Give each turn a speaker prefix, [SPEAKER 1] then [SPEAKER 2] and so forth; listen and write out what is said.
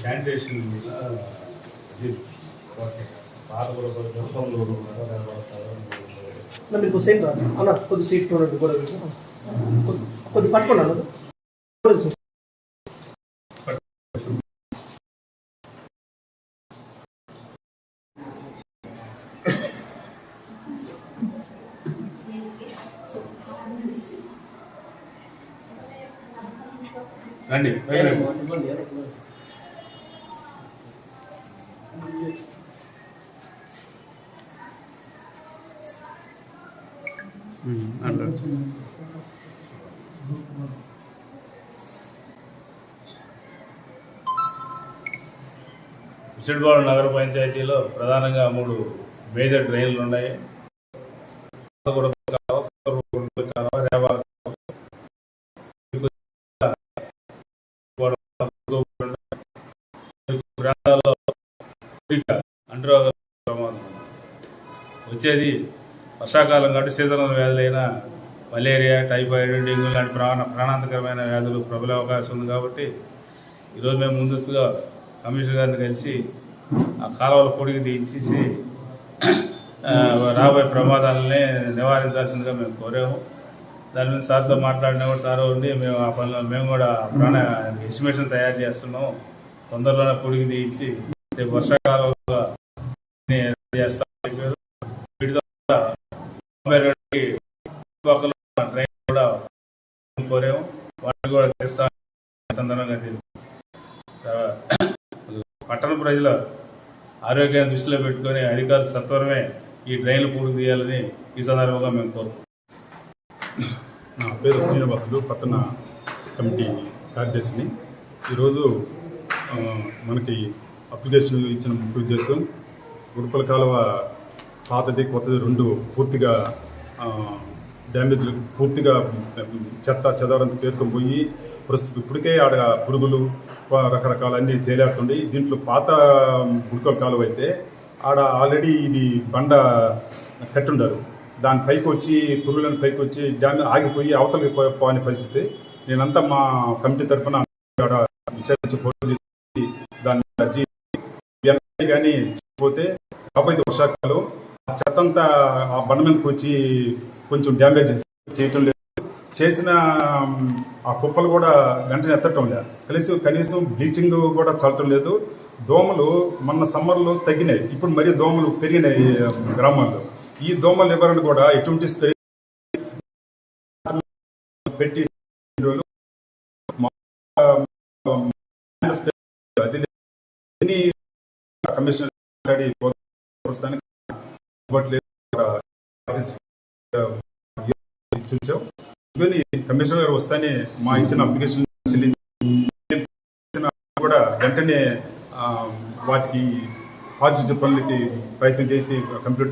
[SPEAKER 1] Sanitation మీద పాత కూడా గర్భంలో
[SPEAKER 2] మీకు సేమ్ రాదు అన్న కొద్ది సీట్ చూడండి కూడా కొద్ది- కొద్ది పట్టుకోండి అన్న కొద్ది సేపు.
[SPEAKER 1] రండి. అట్లా నగర పంచాయతీలో ప్రధానంగా మూడు మేజర్ డ్రైన్లు ఉన్నాయి అంటురోగ ప్రమాదం. వచ్చేది వర్షాకాలం కాబట్టి సీజనల్ వ్యాధులైన మలేరియా టైఫాయిడ్ డెంగ్యూ లాంటి ప్రాణ ప్రాణాంతకరమైన వ్యాధులు ప్రబలే అవకాశం ఉంది కాబట్టి ఈరోజు మేము ముందస్తుగా కమిషనర్ గారిని కలిసి ఆ కాలువల పొడిగి తీయించేసి రాబోయే ప్రమాదాలని నివారించాల్సిందిగా మేము కోరాము. దాని మీద సార్తో మాట్లాడినా కూడా సార్ ఉండి మేము ఆ పనిలో మేము కూడా ప్రాణ ఎస్టిమేషన్ తయారు చేస్తున్నాము. తొందరలోనే పొడిగి తీయించి రేపు వర్షాకాలంలో చెప్పారు ట్రైన్ కూడా కోరాము వాటిని కూడా తెస్తామని సందర్భంగా పట్టణ ప్రజల ఆరోగ్యాన్ని దృష్టిలో పెట్టుకొని అధికారులు సత్వరమే ఈ డ్రైన్లు పూర్తి తీయాలని ఈ సందర్భంగా మేము కోరుకుంటాం
[SPEAKER 3] నా పేరు శ్రీనివాసులు పట్టణ కమిటీ కార్యదర్శిని. ఈరోజు మనకి అప్లికేషన్ ఇచ్చిన ముఖ్య ఉద్దేశం గురుపల కాలువ పాతది కొత్తది రెండు పూర్తిగా డ్యామేజ్ డ్యామేజ్లు పూర్తిగా చెత్త చెదరంత పేర్కొని పోయి ప్రస్తుతం ఇప్పటికే ఆడ పురుగులు రకరకాల అన్ని తేలేస్తుండే. దీంట్లో పాత గుడికల కాలువ అయితే ఆడ ఆల్రెడీ ఇది బండ కట్టుండారు. దాని పైకి వచ్చి పురుగులను పైకి వచ్చి డ్యామ్ ఆగిపోయి అవతలకి పో- పోని పరిస్థితి. నేనంతా మా కమిటీ తరఫున ఆడ విచారించి ఫోటో తీసి కానీ పోతే కాకపోతే వర్షాకాలం. ఆ చెత్త అంతా ఆ బండ మీదకి వచ్చి కొంచెం డ్యామేజ్ చేయటం లేదు. చేసిన ఆ కుప్పలు కూడా వెంటనే ఎత్తటం లేదు కనీసం కనీసం బ్లీచింగ్ కూడా చల్లటం లేదు. దోమలు మొన్న సమ్మర్లో తగ్గినాయి. ఇప్పుడు మరీ దోమలు పెరిగినాయి గ్రామాల్లో. ఈ దోమ నివారణ కూడా ఎటువంటి స్ప్రే పెట్టి కమిషనర్ మాట్లాడి ప్రస్తుతానికి చూసాం. కమిషనర్ గారు వస్తానే మా ఇచ్చిన అప్లికేషన్ కూడా వెంటనే వాటికి పాజిటివ్ చెప్పడానికి ప్రయత్నం చేసి కంప్లీట్